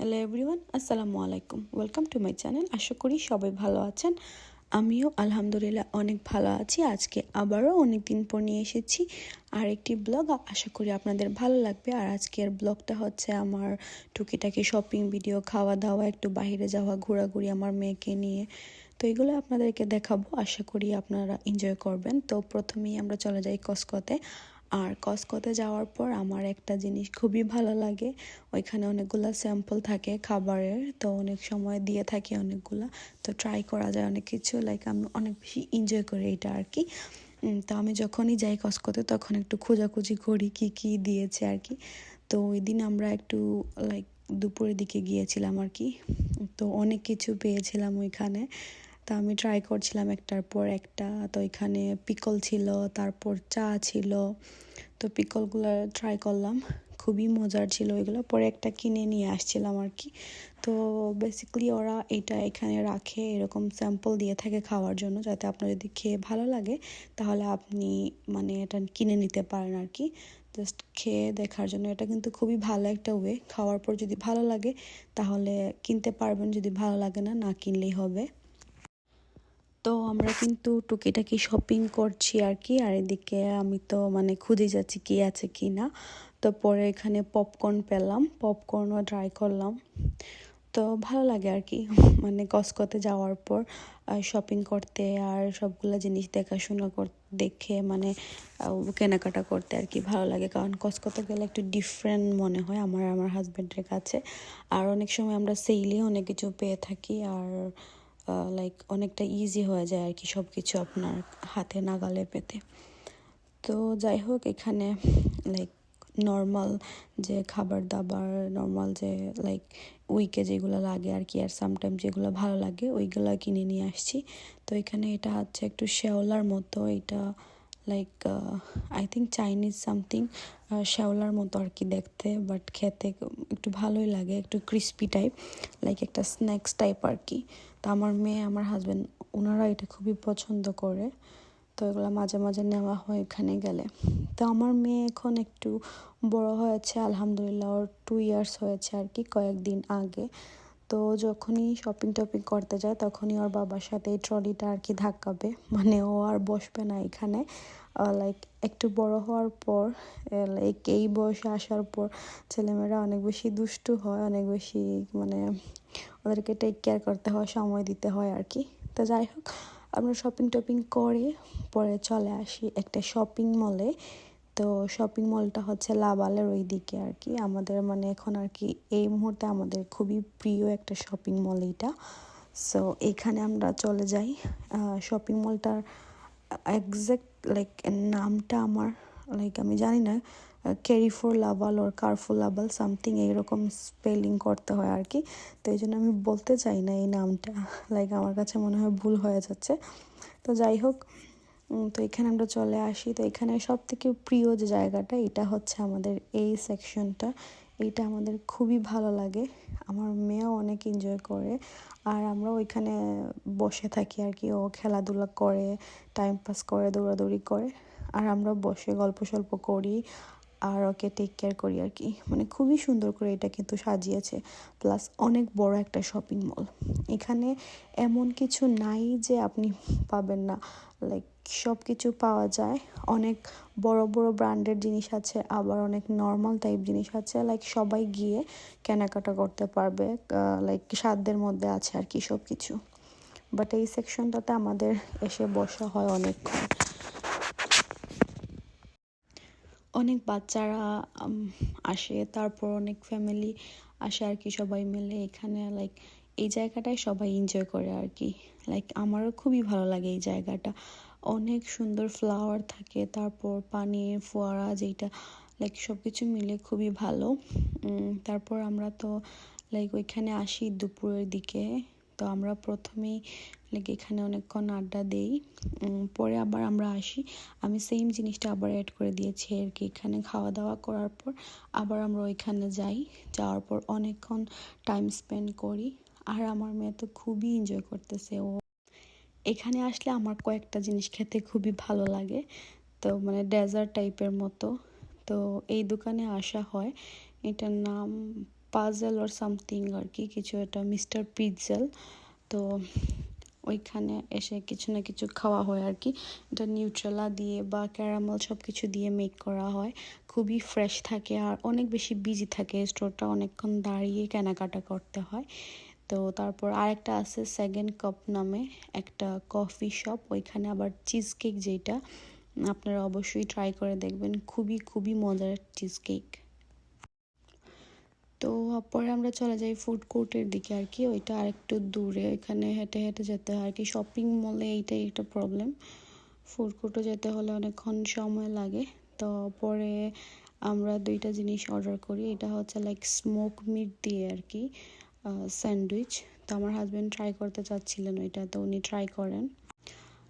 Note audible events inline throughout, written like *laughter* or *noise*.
Hello everyone আসসালামু আলাইকুম। Welcome to my channel আশা করি সবাই ভালো আছেন। আমিও আলহামদুলিল্লাহ অনেক ভালো আছি। আজকে আবারও অনেক দিন পর নিয়ে এসেছি আর একটি ব্লগ আশা করি আপনাদের ভালো লাগবে। আর আজকের ব্লগটা হচ্ছে আমার টুকিটাকি শপিং ভিডিও খাওয়া দাওয়া একটু বাইরে যাওয়া, ঘোরাঘুরি আমার মেয়েকে নিয়ে। তো এগুলো আপনাদেরকে দেখাবো। আশা করি আপনারা এনজয় করবেন। তো প্রথমেই আমরা চলে যাই কসকতে আর কসকতে যাওয়ার পর আমার একটা জিনিস খুবই ভালো লাগে। ওইখানে অনেকগুলো স্যাম্পল থাকে খাবারের, তো অনেক সময় দিয়ে থাকে অনেকগুলো, তো ট্রাই করা যায় অনেক কিছু। লাইক আমি অনেক বেশি এনজয় করি এটা আর কি তো আমি যখনই যাই কসকতে তখন একটু খোঁজাখুঁজি করি কি কি দিয়েছে আর কি তো ওই দিন আমরা একটু লাইক দুপুরের দিকে গিয়েছিলাম আর কি তো অনেক কিছু পেয়েছিলাম ওইখানে। তা আমি ট্রাই করছিলাম একটার পর একটা। তো এখানে পিকল ছিল, তারপর চা ছিল। তো পিকলগুলো ট্রাই করলাম। খুবই মজার ছিল এগুলো। পরে একটা কিনে নিয়ে আসছিলাম আর কি তো বেসিক্যালি ওরা এটা এখানে রাখে, এরকম স্যাম্পল দিয়ে থাকে খাওয়ার জন্য যাতে আপনার যদি খেয়ে ভালো লাগে, তাহলে আপনি মানে এটা কিনে নিতে পারেন আর কি জাস্ট খেয়ে দেখার জন্য। এটা কিন্তু খুবই ভালো একটা ওয়ে খাওয়ার পর যদি ভালো লাগে, তাহলে কিনতে পারবেন। যদি ভালো লাগে না না কিনলেই হবে। তো আমরা কিন্তু টুকিটাকি শপিং করছি আর কি। আর এদিকে আমি তো মানে খুঁজে যাচ্ছি কি আছে কি না। তো পরে এখানে পপকর্ন পেলাম পপকর্নও ট্রাই করলাম। তো ভালো লাগে আর কি মানে কসকতে যাওয়ার পর শপিং করতে আর সবগুলো জিনিস দেখাশোনা কর, দেখে মানে কেনাকাটা করতে আর কি ভালো লাগে। কারণ কসকতে গেলে একটু ডিফারেন্ট মনে হয় আমার আমার হাজব্যান্ডের কাছে। আর অনেক সময় আমরা সেইলে অনেক কিছু পেয়ে থাকি। আর লাইক অনেকটা ইজি হয়ে যায় আর কি সব কিছু আপনার হাতে নাগালে পেতে। তো যাই হোক, এখানে লাইক নর্মাল যে খাবার দাবার নর্মাল যে লাইক উইকে যেগুলো লাগে আর কি, আর সামটাইম যেগুলো ভালো লাগে, ওইগুলো কিনে নিয়ে আসছি। তো এখানে এটা হচ্ছে একটু শেওলার মতো, এটা like I think Chinese something শ্যাওলার মতো আর কি দেখতে বাট খেতে একটু ভালোই লাগে, একটু ক্রিস্পি টাইপ লাইক একটা স্ন্যাক্স টাইপ আর কি। তো আমার মেয়ে, আমার হাজব্যান্ড ওনারা এটা খুবই পছন্দ করে। তো এগুলো মাঝে মাঝে নেওয়া হয় এখানে গেলে। তো আমার মেয়ে এখন একটু বড় হয়েছে, আলহামদুলিল্লাহ, ওর টু ইয়ার্স হয়েছে আর কি, কয়েকদিন আগে। তো যখনই শপিং টপিং করতে যায়, তখনই ওর বাবার সাথে এই ট্রলিটা আর কি ধাক্কাবে। *laughs* মানে ও আর বসবে না এখানে। লাইক একটু বড় হওয়ার পর লাইক এই বয়সে আসার পর ছেলেমেয়েরা অনেক বেশি দুষ্টু হয়, অনেক বেশি মানে ওদেরকে টেক কেয়ার করতে হয়, সময় দিতে হয় আর কি। তো যাই হোক, আমরা শপিং টপিং করে পরে চলে আসি একটা শপিং মলে তো শপিং মলটা হচ্ছে লাবালের ওই দিকে আর কি। আমাদের মানে এখন আর কি এই মুহূর্তে আমাদের খুবই প্রিয় একটা শপিং মল এইটা। সো এখানে আমরা চলে যাই। শপিং মলটার একজ্যাক্ট লাইক নামটা আমার লাইক আমি জানি না। Carrefour Laval or Carrefour Laval something এইরকম স্পেলিং করতে হয় আর কি তো এই জন্য আমি বলতে চাই না এই নামটা লাইক আমার কাছে মনে হয় ভুল হয়ে যাচ্ছে। তো যাই হোক তো এখানে আমরা চলে আসি। তো এখানে সব থেকে প্রিয় যে জায়গাটা, এটা হচ্ছে আমাদের এই সেকশনটা এইটা আমাদের খুবই ভালো লাগে। আমার মেয়েও অনেক এনজয় করে। আর আমরা ওইখানে বসে থাকি আর কি ও খেলাধুলা করে টাইম পাস করে, দৌড়াদৌড়ি করে। আর আমরা বসে গল্প সল্প করি। আর ওকে টেক কেয়ার করি আর কি। মানে খুবই সুন্দর করে এটা কিন্তু সাজিয়েছে। প্লাস অনেক বড় একটা শপিং মল এখানে এমন কিছু নাই যে আপনি পাবেন না। লাইক সব কিছু পাওয়া যায়। অনেক বড় বড় ব্র্যান্ডের জিনিস আছে। আবার অনেক নর্মাল টাইপ জিনিস আছে। লাইক সবাই গিয়ে কেনাকাটা করতে পারবে। লাইক সাধ্যের মধ্যে আছে আর কি সব কিছু বাট এই সেকশনটাতে আমাদের এসে বসা হয় অনেকক্ষণ। অনেক বাচ্চারা আসে, তারপর অনেক ফ্যামিলি আসে আর কি সবাই মিলে এখানে লাইক এই জায়গাটায় সবাই এনজয় করে আর কি। লাইক আমারও খুবই ভালো লাগে এই জায়গাটা। অনেক সুন্দর ফ্লাওয়ার থাকে, তারপর পানির ফোয়ারা যেটা লাইক সব কিছু মিলে খুবই ভালো। তারপর আমরা তো লাইক ওইখানে আসি দুপুরের দিকে। তো আমরা প্রথমেই লাইক এখানে অনেকক্ষণ আড্ডা দেই। পরে আবার আমরা আসি। আমি সেম জিনিসটা আবার অ্যাড করে দিয়েছি আর কি। এখানে খাওয়া দাওয়া করার পর আবার আমরা ওইখানে যাই। যাওয়ার পর অনেকক্ষণ টাইম স্পেন্ড করি। আর আমার মেয়ে তো খুবই এনজয় করতেছে। ও এখানে আসলে আমার কয়েকটা জিনিস খেতে খুবই ভালো লাগে। তো মানে ডেজার্ট টাইপের মতো। তো এই দোকানে আসা হয়। এটার নাম পাজেল ওর সামথিং আর কি কিছু এটা মিস্টার পিজেল তো ওইখানে এসে কিছু না কিছু খাওয়া হয় আর কি এটা নিউট্রেলা দিয়ে বা ক্যারামেল সব কিছু দিয়ে মেক করা হয়। খুবই ফ্রেশ থাকে আর অনেক বেশি বিজি থাকে স্টোরটা অনেকক্ষণ দাঁড়িয়ে কেনাকাটা করতে হয়। তো তারপর আরেকটা আছে সেকেন্ড কাপ নামে একটা কফি শপ ওইখানে আবার চিজ কেক যেটা, আপনারা অবশ্যই ট্রাই করে দেখবেন। খুবই খুবই মজার চিজ কেক তো পরে আমরা চলে যাই ফুড কোর্টের দিকে আর কি, ওইটা আরেকটু দূরে, ওইখানে হেঁটে হেঁটে যেতে হয় আর কি। শপিং মলে এইটাই একটা প্রবলেম ফুড কোর্টে যেতে হলে অনেকক্ষণ সময় লাগে। তো পরে আমরা দুইটা জিনিস অর্ডার করি, এটা হচ্ছে লাইক স্মোক মিট দিয়ে আর কি স্যান্ডউইচ তো আমার হাজব্যান্ড ট্রাই করতে চাচ্ছিলেন ওইটা, তো উনি ট্রাই করেন।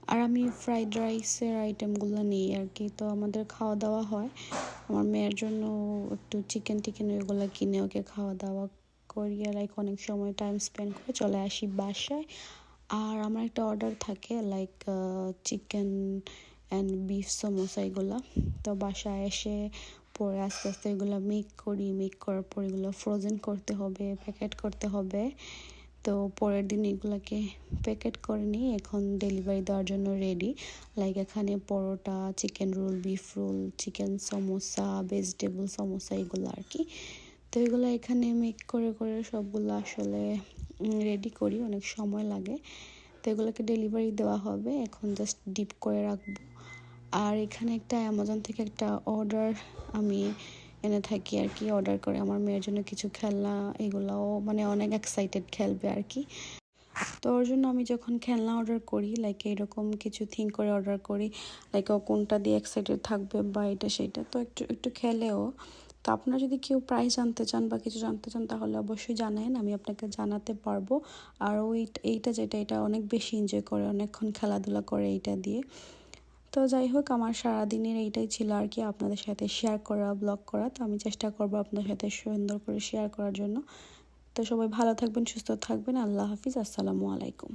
আর আমি ফ্রাইড রাইসের আইটেমগুলো নিই আর কি তো আমাদের খাওয়া দাওয়া হয়। আমার মেয়ের জন্য একটু চিকেন টিকেন ওইগুলো কিনে ওকে খাওয়া দাওয়া করিয়ে লাইক অনেক সময় টাইম স্পেন্ড করে চলে আসি বাসায়। আর আমার একটা অর্ডার থাকে like chicken and beef samosa এগুলো। তো বাসায় এসে পরে আস্তে আস্তে এগুলো মেক করি মেক করার পর এগুলো ফ্রোজেন করতে হবে প্যাকেট করতে হবে। তো পরের দিন এগুলোকে প্যাকেট করে নিই এখন ডেলিভারি দেওয়ার জন্য রেডি লাইক এখানে paratha chicken roll beef roll chicken samosa vegetable samosa এগুলো আর কি। তো এগুলো এখানে মেক করে করে সবগুলো আসলে রেডি করি। অনেক সময় লাগে। তো এগুলোকে ডেলিভারি দেওয়া হবে। এখন জাস্ট ডিপ করে রাখব। আর এখানে একটা অ্যামাজন থেকে একটা অর্ডার আমি এনে থাকি আর কি অর্ডার করে আমার মেয়ের জন্য কিছু খেলনা এগুলাও মানে অনেক এক্সাইটেড খেলবে আর কি। তো ওর জন্য আমি যখন খেলনা অর্ডার করি লাইক এরকম কিছু থিঙ্ক করে অর্ডার করি লাইক ও কোনটা দিয়ে এক্সাইটেড থাকবে বা এটা সেটা, তো একটু একটু খেলেও। তো আপনারা যদি কেউ প্রাইস জানতে চান বা কিছু জানতে চান, তাহলে অবশ্যই জানান আমি আপনাকে জানাতে পারব। আর ওই এইটা যেটা, এটা অনেক বেশি এনজয় করে, অনেকক্ষণ খেলাধুলা করে এইটা দিয়ে। তো যাই হোক, আমার সারাদিনের এইটাই ছিল আর কি আপনাদের সাথে শেয়ার করা ব্লগ করা। তো আমি চেষ্টা করব আপনাদের সাথে সুন্দর করে শেয়ার করার জন্য। তো সবাই ভালো থাকবেন, সুস্থ থাকবেন। আল্লাহ হাফিজ, আসসালামু আলাইকুম।